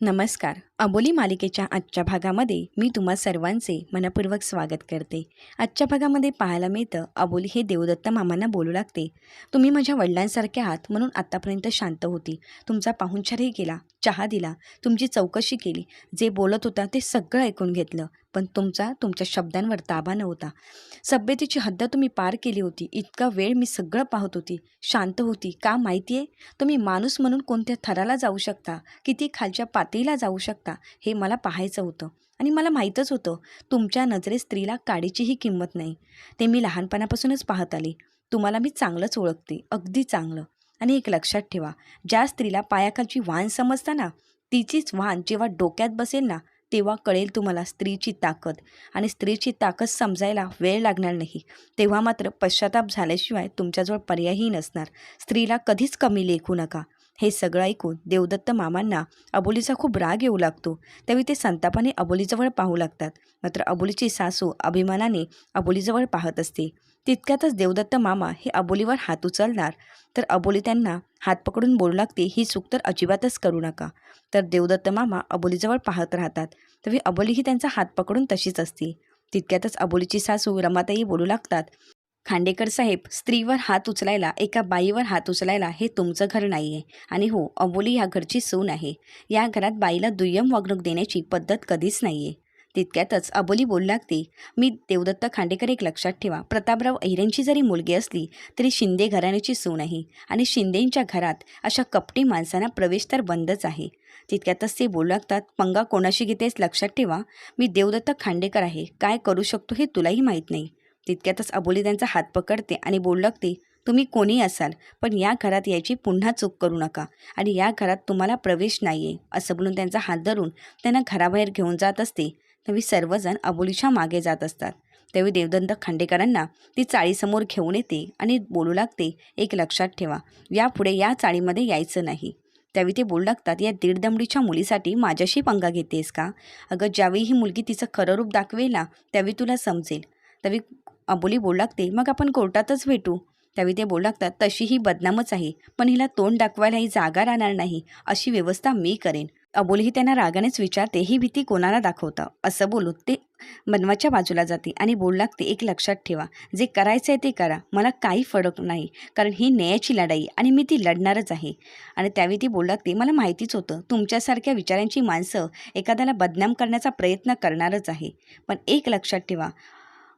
नमस्कार. अबोली मालिकेच्या आजच्या भागामध्ये मी तुम्हा सर्वांचे मनपूर्वक स्वागत करते. आजच्या भागामध्ये पाहायला मिळतं अबोली हे देवदत्त मामांना बोलू लागते. तुम्ही माझ्या वडिलांसारखे आहात म्हणून आत्तापर्यंत शांत होती. तुमचा पाहुणचारही केला चहा दिला तुमची चौकशी केली जे बोलत होता ते सगळं ऐकून घेतलं. पण तुमचा तुमच्या शब्दांवर ताबा नव्हता. सभ्यतेची हद्द तुम्ही पार केली होती. इतका वेळ मी सगळं पाहत होती. शांत होती. का माहिती आहे तुम्ही माणूस म्हणून कोणत्या थराला जाऊ शकता? किती खालच्या पातळीला जाऊ शकता? हे मला पाहायचं होतं. आणि मला माहीतच होतं. तुमच्या नजरेत स्त्रीला काडीचीही किंमत नाही. ते मी लहानपणापासूनच पाहत आले. तुम्हाला मी चांगलंच ओळखते. अगदी चांगलं. आणि एक लक्षात ठेवा. ज्या स्त्रीला पायाखालची वाण समजता ना तिचीच वाण जेव्हा डोक्यात बसेल ना तेव्हा कळेल तुम्हाला स्त्रीची ताकद. आणि स्त्रीची ताकद समजायला वेळ लागणार नाही. तेव्हा मात्र पश्चाताप झाल्याशिवाय तुमच्याजवळ पर्यायही नसणार. स्त्रीला कधीच कमी लेखू नका. हे सगळं ऐकून देवदत्त मामांना अबोलीचा खूप राग येऊ लागतो. त्यावेळी ते संतापाने अबोलीजवळ पाहू लागतात. मात्र अबोलीची सासू अभिमानाने अबोलीजवळ पाहत असते. तितक्यातच देवदत्त मामा हे अबोलीवर हात उचलणार तर अबोली त्यांना हात पकडून बोलू लागते ही चूक तर अजिबातच करू नका. तर देवदत्त मामा अबोलीजवळ पाहत राहतात. तरी अबोलीही त्यांचा हात पकडून तशीच असते. तितक्यातच अबोलीची सासू रमाताई बोलू लागतात खांडेकर साहेब स्त्रीवर हात उचलायला एका बाईवर हात उचलायला हे तुमचं घर नाही आहे आणि हो अबोली ह्या घरची सून आहे. या घरात बाईला दुय्यम वागणूक देण्याची पद्धत कधीच नाही आहे तितक्यातच अबोली बोलू लागते. मी देवदत्त खांडेकर एक लक्षात ठेवा. प्रतापराव अहिरेंची जरी मुलगी असली तरी शिंदे घराण्याची सून आहे. आणि शिंदेंच्या घरात अशा कपटी माणसांना प्रवेश तर बंदच आहे. तितक्यातच ते बोलू लागतात पंगा कोणाशी घेतेस लक्षात ठेवा. मी देवदत्त खांडेकर आहे. काय करू शकतो हे तुलाही माहीत नाही. तितक्यातच अबोली त्यांचा हात पकडते आणि बोलू लागते तुम्ही कोणी असाल पण या घरात यायची पुन्हा चूक करू नका. आणि या घरात तुम्हाला प्रवेश नाही आहे असं बोलून त्यांचा हात धरून त्यांना घराबाहेर घेऊन जात असते. त्यावेळी सर्वजण अबोलीच्या मागे जात असतात. त्यावेळी देवदंत खांडेकरांना ती चाळीसमोर घेऊन येते आणि बोलू लागते एक लक्षात ठेवा यापुढे या चाळीमध्ये यायचं नाही त्यावेळी ते बोलू लागतात या दीडदमडीच्या मुलीसाठी माझ्याशी पंगा घेतेस का? अगं ज्यावेळी ही मुलगी तिचं खरं रूप दाखवेल ना त्यावेळी तुला समजेल त्यावेळी अबोली बोलू लागते मग आपण कोर्टातच भेटू त्यावेळी ते बोलू लागतात तशी ही बदनामच आहे पण हिला तोंड दाखवायला ही जागा राहणार नाही. अशी व्यवस्था मी करेन. अबोलही त्यांना रागानेच विचारते ही भीती कोणाला दाखवतं? असं बोलून ते मनवाच्या बाजूला जाते आणि बोलू लागते एक लक्षात ठेवा जे करायचं आहे ते करा मला काही फरक नाही कारण ही न्यायाची लढाई आणि मी ती लढणारच आहे. आणि त्यावेळी ती बोलू लागते मला माहितीच होतं तुमच्यासारख्या विचारांची माणसं एखाद्याला बदनाम करण्याचा प्रयत्न करणारच आहे. पण एक लक्षात ठेवा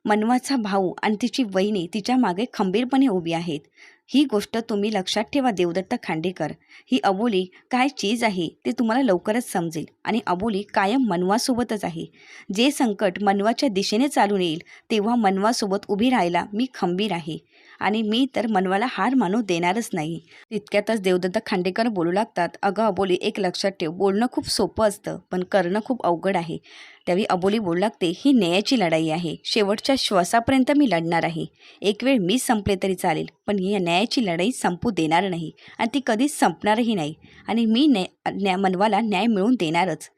मनवाचा भाऊ आणि तिची वहिनी तिच्यामागे खंबीरपणे उभी आहेत. ही गोष्ट तुम्ही लक्षात ठेवा देवदत्त खांडेकर. ही अबोली काय चीज आहे ते तुम्हाला लवकरच समजेल आणि अबोली कायम मनवासोबतच आहे. जे संकट मनवाच्या दिशेने चालून येईल तेव्हा मनवासोबत उभी राहायला मी खंबीर आहे. आणि मी तर मनवाला हार मानू देणारच नाही. तितक्यातच देवदत्त खांडेकर बोलू लागतात अगं अबोली एक लक्षात ठेव बोलणं खूप सोपं असतं पण करणं खूप अवघड आहे. त्यावेळी अबोली बोलू लागते ही न्यायाची लढाई आहे शेवटच्या श्वासापर्यंत मी लढणार आहे. एक वेळ मी संपले तरी चालेल पण ही न्यायाची लढाई संपू देणार नाही आणि ती कधीच संपणारही नाही आणि मी न्याय न्या मनवाला न्याय मिळवून देणारच.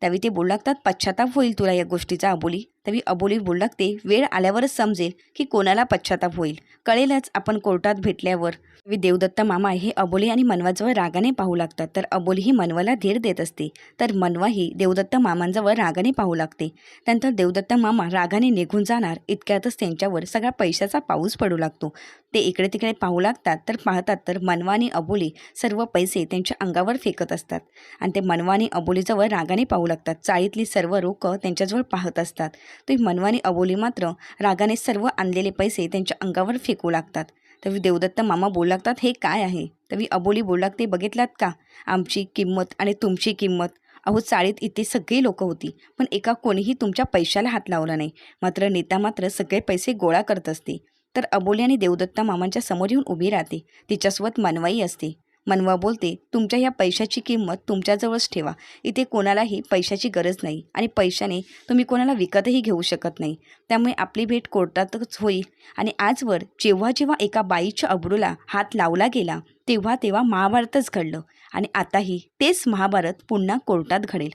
त्यावेळी ते बोलू लागतात पश्चाताप होईल तुला या गोष्टीचा अबोली. तरी अबोली बोलू लागते वेळ आल्यावरच समजेल की कोणाला पश्चाताप होईल. कळेलच आपण कोर्टात भेटल्यावर. देवदत्त मामा हे अबोली आणि मनवाजवळ रागाने पाहू लागतात. तर अबोली ही मनवाला धीर देत असते. तर मनवा ही देवदत्त मामांजवळ रागाने पाहू लागते. त्यानंतर देवदत्त मामा रागाने निघून जाणार. इतक्यातच त्यांच्यावर सगळा पैशाचा पाऊस पडू लागतो. ते इकडे तिकडे पाहू लागतात. तर पाहतात तर मनवा आणि अबोली सर्व पैसे त्यांच्या अंगावर फेकत असतात. आणि ते मनवा आणि अबोलीजवळ रागाने पाहू लागतात. चाळीतली सर्व लोकं त्यांच्याजवळ पाहत असतात. ते मनवा आणि अबोली मात्र रागाने सर्व आणलेले पैसे त्यांच्या अंगावर फेकू लागतात. तर देवदत्त मामा बोलू लागतात हे काय आहे? तवी अबोली बोलू लागते बघितलात का? आमची किंमत आणि तुमची किंमत. अहो चाळीत इथे सगळी लोकं होती पण एका कोणीही तुमच्या पैशाला हात लावला नाही. मात्र नेता मात्र सगळे पैसे गोळा करत असते. तर अबोली आणि देवदत्ता मामांच्या समोर येऊन उभी राहते. तिच्यासोबत मनवाई असते. मनवा बोलते तुमच्या ह्या पैशाची किंमत तुमच्याजवळच ठेवा. इथे कोणालाही पैशाची गरज नाही आणि पैशाने तुम्ही कोणाला विकतही घेऊ शकत नाही. त्यामुळे आपली भेट कोर्टातच होईल. आणि आजवर जेव्हा जेव्हा एका बाईच्या अब्रूला हात लावला गेला तेव्हा तेव्हा महाभारतच घडलं. आणि आताही तेच महाभारत पुन्हा कोर्टात घडेल.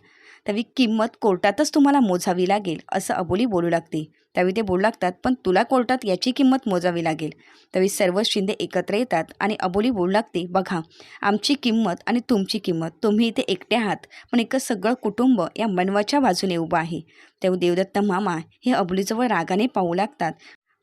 त्यावेळी किंमत कोर्टातच तुम्हाला मोजावी लागेल असं अबोली बोलू लागते. त्यावेळी ते बोलू लागतात पण तुला कोर्टात याची किंमत मोजावी लागेल. त्यावेळी सर्व शिंदे एकत्र येतात आणि अबोली बोलू लागते बघा आमची किंमत आणि तुमची किंमत तुम्ही इथे एकटे आहात पण एकच सगळं कुटुंब या मनवाच्या बाजूने उभं आहे. तेव्हा देवदत्त मामा हे अबोलीजवळ रागाने पाहू लागतात.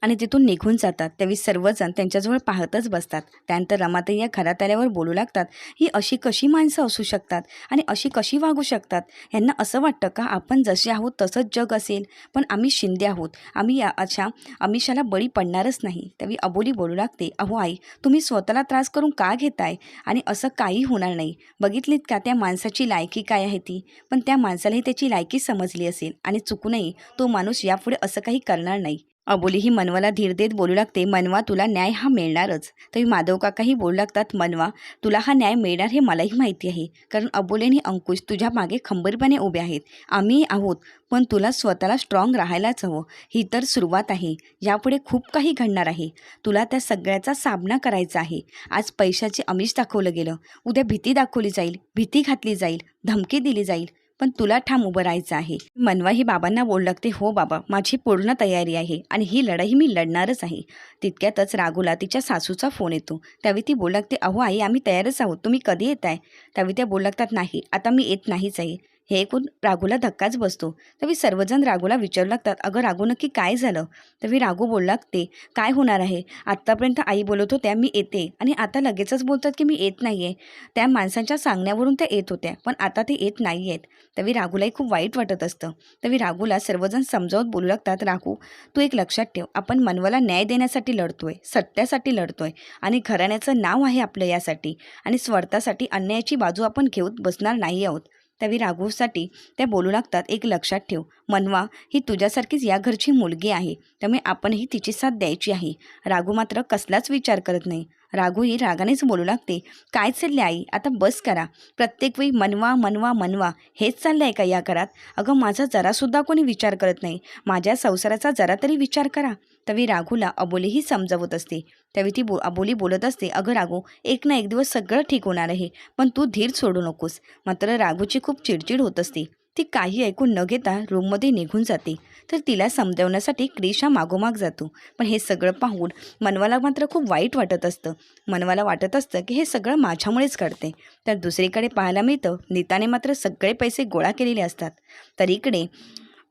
आणि तिथून निघून जातात. त्यावेळी सर्वजण त्यांच्याजवळ पाहतच बसतात. त्यानंतर रमाताई या घरात आल्यावर बोलू लागतात ही अशी कशी माणसं असू शकतात आणि अशी कशी वागू शकतात? यांना असं वाटतं का आपण जसे आहोत तसंच जग असेल? पण आम्ही शिंदे आहोत. आम्ही या अशा अमिषाला बळी पडणारच नाही. त्यावेळी अबोली बोलू लागते अहो आई तुम्ही स्वतःला त्रास करून का घेताय? आणि असं काही होणार नाही. बघितलीत का त्या माणसाची लायकी काय आहे ती? पण त्या माणसालाही त्याची लायकी समजली असेल आणि चुकूनही तो माणूस यापुढे असं काही करणार नाही. अबोली ही मनवाला धीर देत बोलू लागते. मनवा तुला न्याय हा मिळणारच. तरी माधव काकाही बोलू लागतात मनवा तुला हा न्याय मिळणार हे मलाही माहिती आहे. कारण अबोली आणि अंकुश तुझ्या मागे खंबीरपणे उभे आहेत. आम्ही आहोत पण तुला स्वतःला स्ट्रॉंग राहायलाच हवं. ही तर सुरुवात आहे. यापुढे खूप काही घडणार आहे. तुला त्या सगळ्याचा सामना करायचा आहे. आज पैशाचे अमिष दाखवलं गेलं. उद्या भीती दाखवली जाईल. भीती घातली जाईल. धमकी दिली जाईल. पण तुला ठाम उभं राहायचं आहे. मनवा ही बाबांना बोलू लागते हो बाबा माझी पूर्ण तयारी आहे आणि ही लढाई मी लढणारच आहे. तितक्यातच राघूला तिच्या सासूचा फोन येतो. त्यावेळी ती बोलू लागते अहो आई आम्ही तयारच आहोत. तुम्ही कधी येत आहे त्यावेळी त्या बोलू लागतात नाही आता मी येत नाहीच आहे. हे ऐकून राघूला धक्काच बसतो. त्यावेळी सर्वजण राघूला विचारू लागतात अगं राघू नक्की काय झालं त्यावेळी राघू बोलू लागते काय होणार आहे? आत्तापर्यंत आई बोलत होत्या मी येते. आणि आता लगेचच बोलतात की मी येत नाही आहे त्या माणसांच्या सांगण्यावरून त्या येत होत्या पण आता ते येत नाही आहेत त्यावेळी राघूलाही खूप वाईट वाटत असतं. त्यावेळी राघूला सर्वजण समजावत बोलू लागतात राघू तू एक लक्षात ठेव. आपण मनवाला न्याय देण्यासाठी लढतोय सत्यासाठी लढतोय. आणि घराण्याचं नाव आहे आपलं यासाठी. आणि स्वार्थासाठी अन्यायाची बाजू आपण घेऊन बसणार नाही आहोत. त्यावेळी राघूसाठी त्या बोलू लागतात एक लक्षात ठेव. मनवा ही तुझ्यासारखीच या घरची मुलगी आहे. त्यामुळे आपणही तिची साथ द्यायची आहे. राघू मात्र कसलाच विचार करत नाही. राघू रागानेच बोलू लागते. काय चालले आई? आता बस करा. प्रत्येक वेळी मनवा मनवा मनवा. हेच चाललं आहे का या घरात? अगं माझा जरासुद्धा कोणी विचार करत नाही. माझ्या संसाराचा जरा तरी विचार करा. तवी राघूला अबोलीही समजावत असते. त्यावेळी ती बो अबोली बोलत असते अगं राघू एक ना एक दिवस सगळं ठीक होणार आहे पण तू धीर सोडू नकोस. मात्र राघूची खूप चिडचिड होत असते. ती काही ऐकून न घेता रूममध्ये निघून जाते. तर तिला समजावण्यासाठी क्रिशा मागोमाग जातो. पण हे सगळं पाहून मनवाला मात्र खूप वाईट वाटत असतं. मनवाला वाटत असतं की हे सगळं माझ्यामुळेच घडते तर दुसरीकडे पाहायला मिळतं नीताने मात्र सगळे पैसे गोळा केलेले असतात. तर इकडे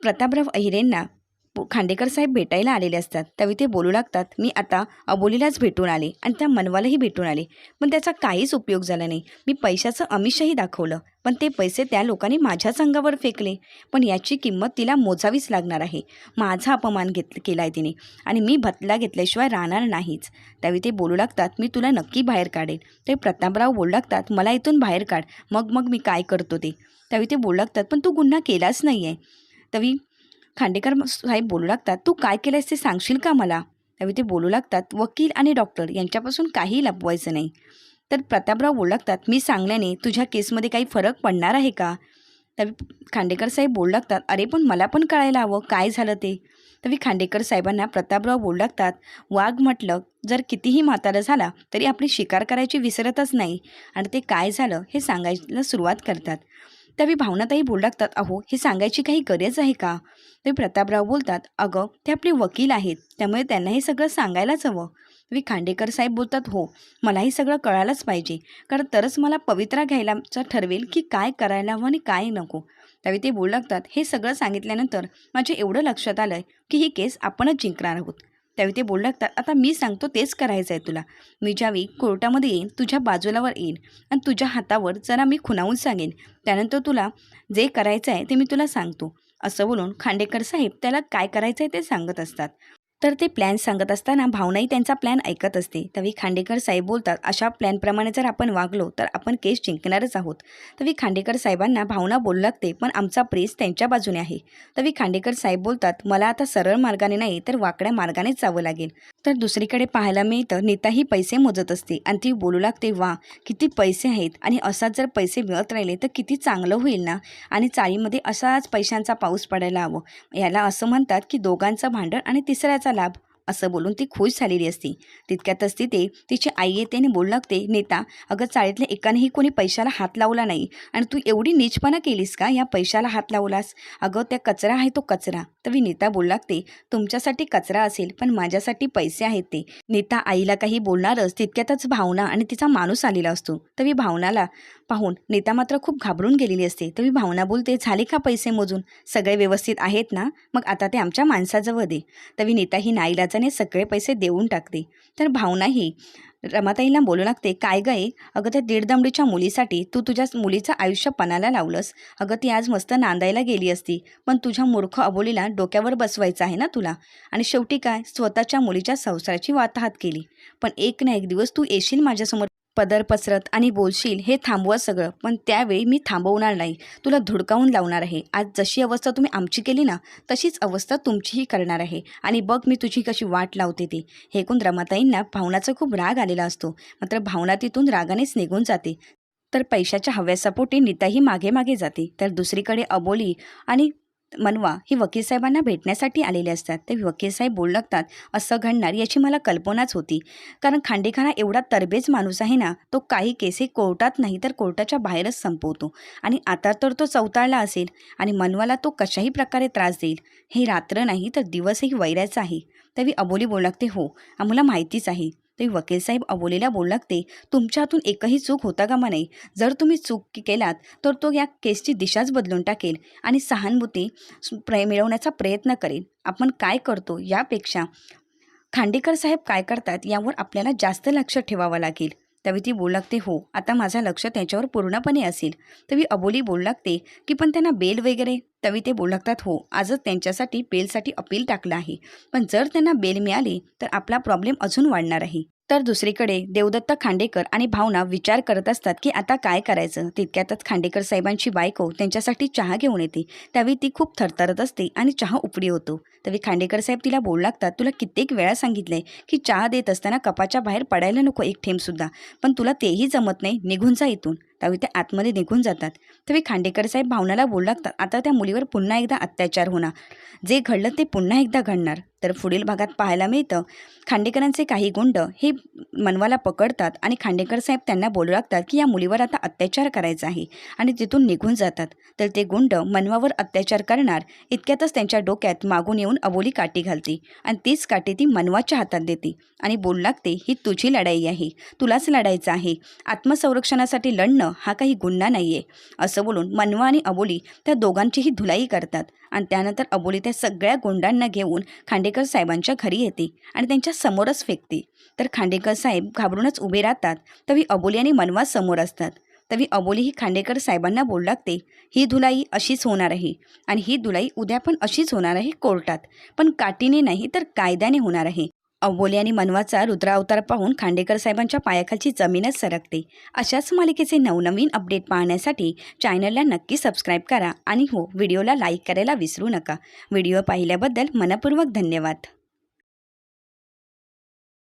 प्रतापराव अहिरेंना खांडेकर साहेब भेटायला आलेले असतात. त्यावेळी ते बोलू लागतात मी आता अबोलीलाच भेटून आले आणि त्या मनवालाही भेटून आले. पण त्याचा काहीच उपयोग झाला नाही. मी पैशाचं अमिषही दाखवलं. पण ते पैसे त्या लोकांनी माझ्याच अंगावर फेकले. पण याची किंमत तिला मोजावीच लागणार आहे. माझा अपमान घेत केला आहे तिने. आणि मी भतला घेतल्याशिवाय राहणार नाहीच. त्यावेळी ते बोलू लागतात मी तुला नक्की बाहेर काढेन. ते प्रतापराव बोलू लागतात मला इथून बाहेर काढ. मग मग मी काय करतो ते? त्यावेळी ते बोलू लागतात पण तू गुन्हा केलाच नाही आहे तवी खांडेकर साहेब बोलू लागतात तू काय केलंयस ते सांगशील का मला? त्यावेळी ते बोलू लागतात वकील आणि डॉक्टर यांच्यापासून काही लपवायचं नाही. तर प्रतापराव बोलू लागतात मी सांगल्याने तुझ्या केसमध्ये काही फरक पडणार आहे का? त्यावेळी खांडेकर साहेब बोलू लागतात अरे पण मला पण कळायला हवं काय झालं ते? तरी खांडेकर साहेबांना प्रतापराव बोलू लागतात वाघ म्हटलं जर कितीही म्हातारा झाला तरी आपली शिकार करायची विसरतच नाही आणि ते काय झालं हे सांगायला सुरुवात करतात. त्यावेळी भावनाताई बोलू लागतात अहो हे सांगायची काही गरज आहे का? ते प्रतापराव बोलतात अगं ते आपले वकील आहेत त्यामुळे त्यांना हे सगळं सांगायलाच हवं. मी खांडेकर साहेब बोलतात हो मला हे सगळं कळायलाच पाहिजे कारण तरच मला पवित्रा घ्यायलाचं ठरवेल की काय करायला हवं आणि काय नको. त्यावेळी ते बोलू लागतात हे सगळं सांगितल्यानंतर माझ्या एवढं लक्षात आलं की ही केस आपणच जिंकणार आहोत. त्यावेळी ते बोलू लागतात आता मी सांगतो तेच करायचं आहे तुला. मी ज्यावेळी कोर्टामध्ये येईन तुझ्या बाजूलावर येईन आणि तुझ्या हातावर जरा मी खुणावून सांगेन. त्यानंतर तुला जे करायचं आहे ते मी तुला सांगतो. असं बोलून खांडेकर साहेब त्याला काय करायचं आहे ते सांगत असतात. तर ते प्लॅन सांगत असताना भावनाही त्यांचा प्लॅन ऐकत असते. तवी खांडेकर साहेब बोलतात अशा प्लॅनप्रमाणे जर आपण वागलो तर आपण केस जिंकणारच आहोत. तवी खांडेकर साहेबांना भावना बोलू लागते पण आमचा प्रेस त्यांच्या बाजूने आहे. तवी खांडेकर साहेब बोलतात मला आता सरळ मार्गाने नाही तर वाकड्या मार्गानेच जावं लागेल. तर दुसरीकडे पाहायला मिळतं नेताही पैसे मोजत असते. आणि ती बोलू लागते वा किती पैसे आहेत. आणि असाच जर पैसे मिळत राहिले तर किती चांगलं होईल ना? आणि चाळीमध्ये असाच पैशांचा पाऊस पडायला हवं. याला असं म्हणतात की दोघांचं भांडण आणि तिसऱ्याचा লাভ असं बोलून ती खुश झालेली असते. तितक्यातच तिथे तिची आई येते आणि बोलू लागते नेता अगं चाळीतल्या एकानेही कोणी पैशाला हात लावला नाही. आणि तू एवढी नीचपणा केलीस का? या पैशाला हात लावलास. अगं त्या कचरा आहे तो कचरा. तर मी नेता बोलू लागते तुमच्यासाठी कचरा असेल पण माझ्यासाठी पैसे आहेत ते. नेता आईला काही बोलणारच तितक्यातच भावना आणि तिचा माणूस आलेला असतो. तरी भावनाला पाहून नेता मात्र खूप घाबरून गेलेली असते. तरी भावना बोलते झाले का पैसे मोजून? सगळे व्यवस्थित आहेत ना? मग आता ते आमच्या माणसाजवळ दे. तवी नेता ही माणसाने सगळे पैसे देऊन टाकते. तर भावनाही रमाताईला बोलू लागते काय गं अगं त्या दीडदमडीच्या मुलीसाठी तू तुझ्या मुलीचं आयुष्य पणाला लावलंस. अगं ती आज मस्त नांदायला गेली असती पण तुझ्या मूर्ख अबोलीला डोक्यावर बसवायचं आहे ना तुला? आणि शेवटी काय? स्वतःच्या मुलीच्या संसाराची वाताहात केली. पण एक ना एक दिवस तू येशील माझ्यासमोर पदर पसरत आणि बोलशील हे थांबवा सगळं. पण त्यावेळी मी थांबवणार नाही. तुला धुडकावून लावणार आहे. आज जशी अवस्था तुम्ही आमची केली ना तशीच अवस्था तुमचीही करणार आहे. आणि बघ मी तुझी कशी वाट लावते ते. हेकून रमाताईंना भावनाचा खूप राग आलेला असतो. मात्र भावना तिथून रागानेच निघून जाते. तर पैशाच्या हव्यासापोटी नीताही मागे मागे जाते. तर दुसरीकडे अबोली आणि मनवा ही वकील साहेबांना भेटण्यासाठी आलेले असतात. ते वकील साहेब बोलू लागतात असं घडणार याची मला कल्पनाच होती. कारण खांडेखाना एवढा तरबेज माणूस आहे ना तो काही केसे कोर्टात नाही तर कोर्टाच्या बाहेरच संपवतो. आणि आता तर तो चौताळला असेल आणि मनवाला तो कशाही प्रकारे त्रास देईल. हे रात्र नाही तर दिवसही वैरायचा आहे. तरी अबोली बोलू लागते हो आम्हाला माहितीच आहे. ते वकील साहेब अबोलीला बोलू लागते तुमच्या हातून एकही चूक होता कामा नाही जर तुम्ही चूक केलात तर तो या केसची दिशाच बदलून टाकेल आणि सहानुभूती प्र मिळवण्याचा प्रयत्न करेल. आपण काय करतो यापेक्षा खांडेकर साहेब काय करतात यावर आपल्याला जास्त लक्ष ठेवावं लागेल. त्यावेळी ती बोलू लागते हो आता माझं लक्ष त्याच्यावर पूर्णपणे असेल. तवी अबोली बोलू लागते की पण त्यांना बेल वगैरे. तवी ते बोलू लागतात हो आजच त्यांच्यासाठी बेलसाठी अपील टाकलं आहे. पण जर त्यांना बेल मिळाली तर आपला प्रॉब्लेम अजून वाढणार आहे. तर दुसरीकडे देवदत्त खांडेकर आणि भावना विचार करत असतात की आता काय करायचं? तितक्यातच खांडेकर साहेबांची बायको त्यांच्यासाठी चहा घेऊन येते. त्यावेळी ती खूप थरथरत असते आणि चहा उपडी होतो. त्यावेळी खांडेकर साहेब तिला बोलू लागतात तुला कित्येक वेळा सांगितलंय की चहा देत असताना कपाच्या बाहेर पडायला नको एक थेंबसुद्धा पण तुला तेही जमत नाही निघून जा इथून. त्यावेळी ते आतमध्ये निघून जातात. त्यावेळी खांडेकर साहेब भावनाला बोलू लागतात आता त्या मुलीवर पुन्हा एकदा अत्याचार होणार. जे घडलं ते पुन्हा एकदा घडणार. तर पुढील भागात पाहायला मिळतं. खांडेकरांचे काही गुंड हे मनवाला पकडतात आणि खांडेकर साहेब त्यांना बोलू लागतात की या मुलीवर आता अत्याचार करायचा आहे आणि तिथून निघून जातात. तर ते गुंड मनवावर अत्याचार करणार इतक्यातच त्यांच्या डोक्यात मागून येऊन अबोली काठी घालते आणि तीच काठी ती मनवाच्या हातात देते आणि बोलू लागते ही तुझी लढाई आहे तुलाच लढायचं आहे. आत्मसंरक्षणासाठी लढणं हा काही गुन्हा नाही आहे असं बोलून मनवा आणि अबोली त्या दोघांचीही धुलाई करतात आणि त्यानंतर अबोली त्या सगळ्या गुंडांना घेऊन खांडेकर साहेबांच्या घरी येते आणि त्यांच्या समोरच फेकते. तर खांडेकर साहेब घाबरूनच उभे राहतात. तवी अबोली आणि मनवा समोर असतात. तवी अबोली ही खांडेकर साहेबांना बोलू लागते ही धुलाई अशीच होणार आहे आणि ही धुलाई उद्या पण अशीच होणार आहे कोर्टात. पण काटीने नाही तर कायद्याने होणार आहे. अबोली आणि मनवाचा रुद्रावतार पाहून खांडेकर साहेबांच्या पायाखालची जमीनच सरकते. अशाच मालिकेचे नवनवीन अपडेट पाहण्यासाठी चॅनलला नक्की सबस्क्राईब करा आणि हो व्हिडिओला लाईक करायला विसरू नका. व्हिडिओ पाहिल्याबद्दल मनपूर्वक धन्यवाद.